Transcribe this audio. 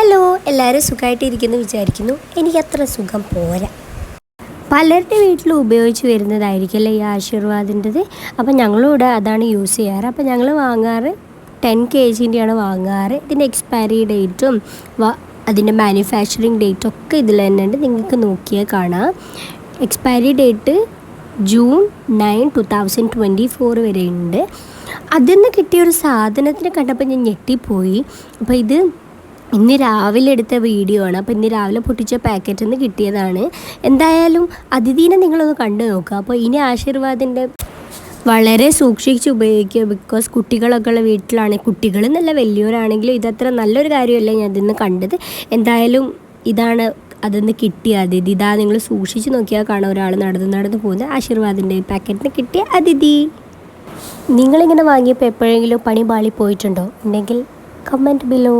Hello എല്ലാവരും സുഖമായിട്ടിരിക്കുന്നു വിചാരിക്കുന്നു. എനിക്ക് അത്ര സുഖം പോരാ. പലരുടെ വീട്ടിലും ഉപയോഗിച്ച് വരുന്നതായിരിക്കുമല്ലേ ഈ ആശീർവാദിന്റെത്? അപ്പം ഞങ്ങളിവിടെ അതാണ് യൂസ് ചെയ്യാറ്. അപ്പം ഞങ്ങൾ വാങ്ങാറ് ടെൻ കെ ജിന്റെയാണ് വാങ്ങാറ്. ഇതിന്റെ എക്സ്പയറി ഡേറ്റും അതിന്റെ മാനുഫാക്ചറിങ് ഡേറ്റും ഒക്കെ ഇതിൽ തന്നെ ഉണ്ട് നിങ്ങൾക്ക് നോക്കിയാൽ കാണാം. Expiry date June nine two thousand twenty four വരെ ഉണ്ട് അതിൽ നിന്ന് കിട്ടിയ ഒരു സാധനത്തിനെ കണ്ടപ്പോൾ ഞാൻ ഞെട്ടിപ്പോയി. അപ്പോൾ ഇത് ഇന്ന് രാവിലെ എടുത്ത വീഡിയോ ആണ്. അപ്പോൾ ഇന്ന് രാവിലെ പൊട്ടിച്ച പാക്കറ്റിൽ നിന്ന് കിട്ടിയതാണ്. എന്തായാലും അതിഥീനെ നിങ്ങളൊന്ന് കണ്ടു നോക്കുക അപ്പോൾ ഇനി ആശീർവാദിന്റെ വളരെ സൂക്ഷിച്ച് ഉപയോഗിക്കുക. ബിക്കോസ് കുട്ടികളൊക്കെ ഉള്ള വീട്ടിലാണ്. കുട്ടികൾ നല്ല വലിയവരാണെങ്കിലും ഇതത്ര നല്ലൊരു കാര്യമല്ല ഞാൻ ഇതിന്ന് കണ്ടത്. എന്തായാലും ഇതാണ് അതിന്ന് കിട്ടിയ അതിഥി. ഇതാ നിങ്ങൾ സൂക്ഷിച്ച് നോക്കിയാൽ കാണാം ഒരാൾ നടന്ന് നടന്ന് പോകുന്ന ആശീർവാദിന്റെ പാക്കറ്റിന് കിട്ടിയ അതിഥി. നിങ്ങളിങ്ങനെ വാങ്ങിയപ്പോൾ എപ്പോഴെങ്കിലും പണി പാളി പോയിട്ടുണ്ടോ? ഉണ്ടെങ്കിൽ കമന്റ് ബിലോ